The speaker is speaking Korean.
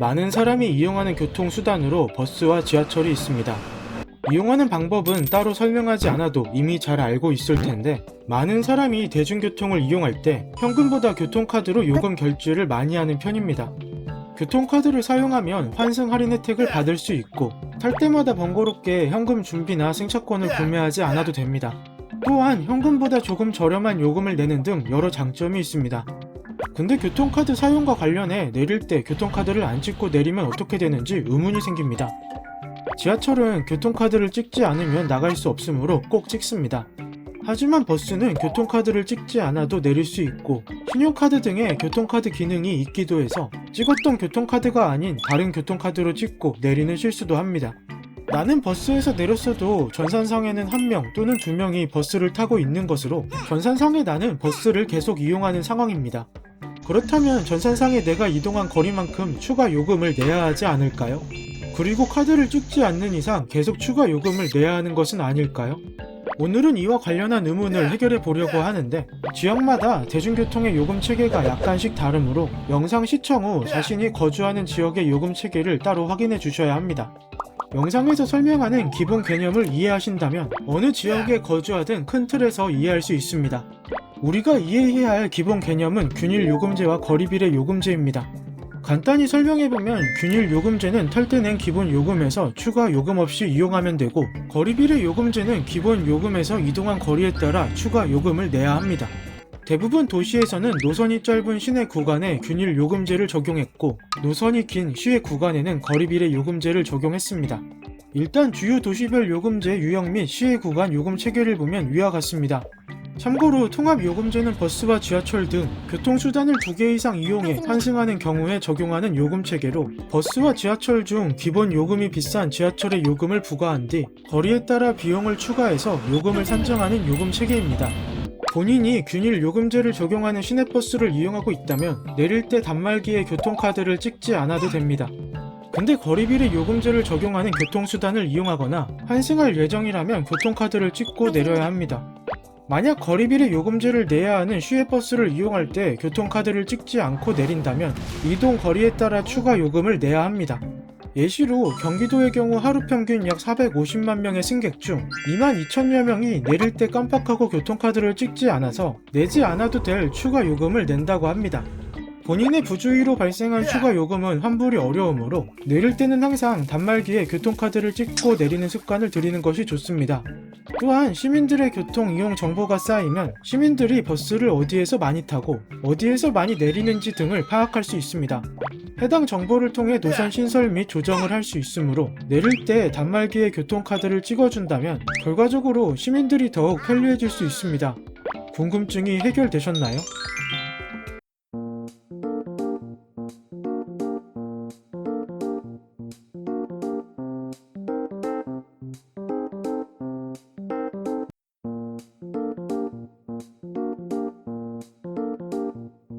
많은 사람이 이용하는 교통수단으로 버스와 지하철이 있습니다. 이용하는 방법은 따로 설명하지 않아도 이미 잘 알고 있을 텐데 많은 사람이 대중교통을 이용할 때 현금보다 교통카드로 요금 결제를 많이 하는 편입니다. 교통카드를 사용하면 환승 할인 혜택을 받을 수 있고 탈 때마다 번거롭게 현금 준비나 승차권을 구매하지 않아도 됩니다. 또한 현금보다 조금 저렴한 요금을 내는 등 여러 장점이 있습니다. 근데 교통카드 사용과 관련해 내릴 때 교통카드를 안 찍고 내리면 어떻게 되는지 의문이 생깁니다. 지하철은 교통카드를 찍지 않으면 나갈 수 없으므로 꼭 찍습니다. 하지만 버스는 교통카드를 찍지 않아도 내릴 수 있고 신용카드 등의 교통카드 기능이 있기도 해서 찍었던 교통카드가 아닌 다른 교통카드로 찍고 내리는 실수도 합니다. 나는 버스에서 내렸어도 전산상에는 한 명 또는 두 명이 버스를 타고 있는 것으로 전산상에 나는 버스를 계속 이용하는 상황입니다. 그렇다면 전산상에 내가 이동한 거리만큼 추가 요금을 내야 하지 않을까요? 그리고 카드를 찍지 않는 이상 계속 추가 요금을 내야 하는 것은 아닐까요? 오늘은 이와 관련한 의문을 해결해 보려고 하는데 지역마다 대중교통의 요금 체계가 약간씩 다르므로 영상 시청 후 자신이 거주하는 지역의 요금 체계를 따로 확인해 주셔야 합니다. 영상에서 설명하는 기본 개념을 이해하신다면 어느 지역에 거주하든 큰 틀에서 이해할 수 있습니다. 우리가 이해해야 할 기본 개념은 균일 요금제와 거리비례 요금제입니다. 간단히 설명해보면 균일 요금제는 탈때 낸 기본 요금에서 추가 요금 없이 이용하면 되고 거리비례 요금제는 기본 요금에서 이동한 거리에 따라 추가 요금을 내야 합니다. 대부분 도시에서는 노선이 짧은 시내 구간에 균일 요금제를 적용했고 노선이 긴 시외 구간에는 거리비례 요금제를 적용했습니다. 일단 주요 도시별 요금제 유형 및 시외 구간 요금 체계를 보면 위와 같습니다. 참고로 통합요금제는 버스와 지하철 등 교통수단을 두 개 이상 이용해 환승하는 경우에 적용하는 요금 체계로 버스와 지하철 중 기본 요금이 비싼 지하철의 요금을 부과한 뒤 거리에 따라 비용을 추가해서 요금을 산정하는 요금 체계입니다. 본인이 균일 요금제를 적용하는 시내버스를 이용하고 있다면 내릴 때 단말기에 교통카드를 찍지 않아도 됩니다. 근데 거리비례 요금제를 적용하는 교통수단을 이용하거나 환승할 예정이라면 교통카드를 찍고 내려야 합니다. 만약 거리비례 요금제를 내야 하는 시외버스를 이용할 때 교통카드를 찍지 않고 내린다면 이동 거리에 따라 추가 요금을 내야 합니다. 예시로 경기도의 경우 하루 평균 약 450만 명의 승객 중 2만 2천여 명이 내릴 때 깜빡하고 교통카드를 찍지 않아서 내지 않아도 될 추가 요금을 낸다고 합니다. 본인의 부주의로 발생한 추가 요금은 환불이 어려우므로 내릴 때는 항상 단말기에 교통카드를 찍고 내리는 습관을 들이는 것이 좋습니다. 또한 시민들의 교통 이용 정보가 쌓이면 시민들이 버스를 어디에서 많이 타고 어디에서 많이 내리는지 등을 파악할 수 있습니다. 해당 정보를 통해 노선 신설 및 조정을 할 수 있으므로 내릴 때 단말기에 교통카드를 찍어준다면 결과적으로 시민들이 더욱 편리해질 수 있습니다. 궁금증이 해결되셨나요?